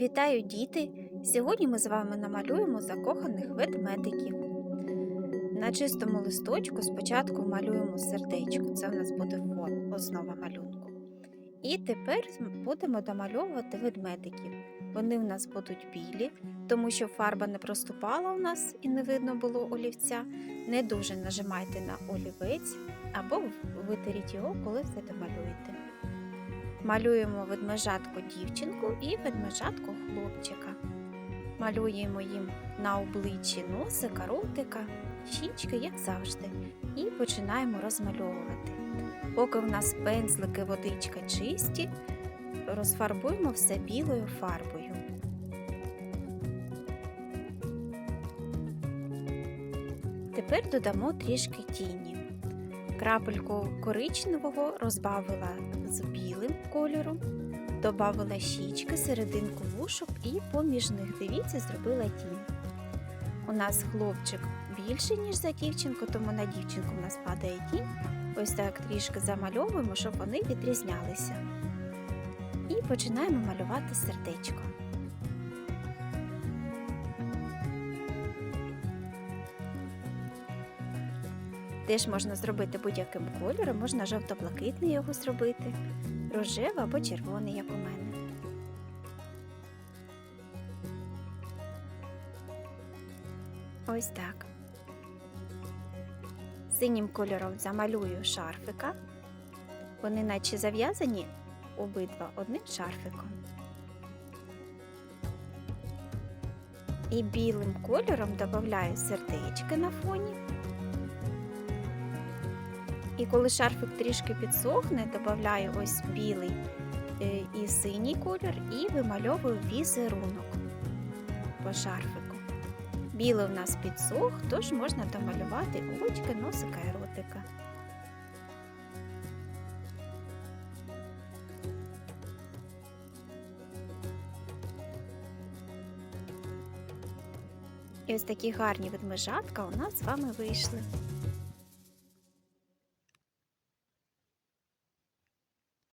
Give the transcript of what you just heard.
Вітаю, діти! Сьогодні ми з вами намалюємо закоханих ведмедиків. На чистому листочку спочатку малюємо сердечко. Це в нас буде фон, основа малюнку. І тепер будемо домальовувати ведмедиків. Вони в нас будуть білі, тому що фарба не проступала у нас і не видно було олівця. Не дуже нажимайте на олівець або витеріть його, коли все домалюєте. Малюємо ведмежатку дівчинку і ведмежатку хлопчика. Малюємо їм на обличчі носика, ротика, щічки, як завжди, і починаємо розмальовувати. Поки в нас пензлики, водичка чисті, розфарбуємо все білою фарбою. Тепер додамо трішки тіні. Крапельку коричневого розбавила з білим кольором, додавила щічки, серединку вушок і поміж них, дивіться, зробила тінь. У нас хлопчик більший, ніж за дівчинку, тому на дівчинку у нас падає тінь. Ось так трішки замальовуємо, щоб вони відрізнялися. І починаємо малювати сердечко. Теж можна зробити будь-яким кольором, можна жовто-блакитний його зробити, рожевий або червоний, як у мене. Ось так. Синім кольором замалюю шарфика. Вони наче зав'язані обидва одним шарфиком. І білим кольором додаю сердечки на фоні. І коли шарфик трішки підсохне, додаю ось білий е, і синій колір і вимальовую візерунок по шарфику. Білий у нас підсох, тож можна домалювати очки, носика і ротика. І ось такі гарні ведмежатка у нас з вами вийшли.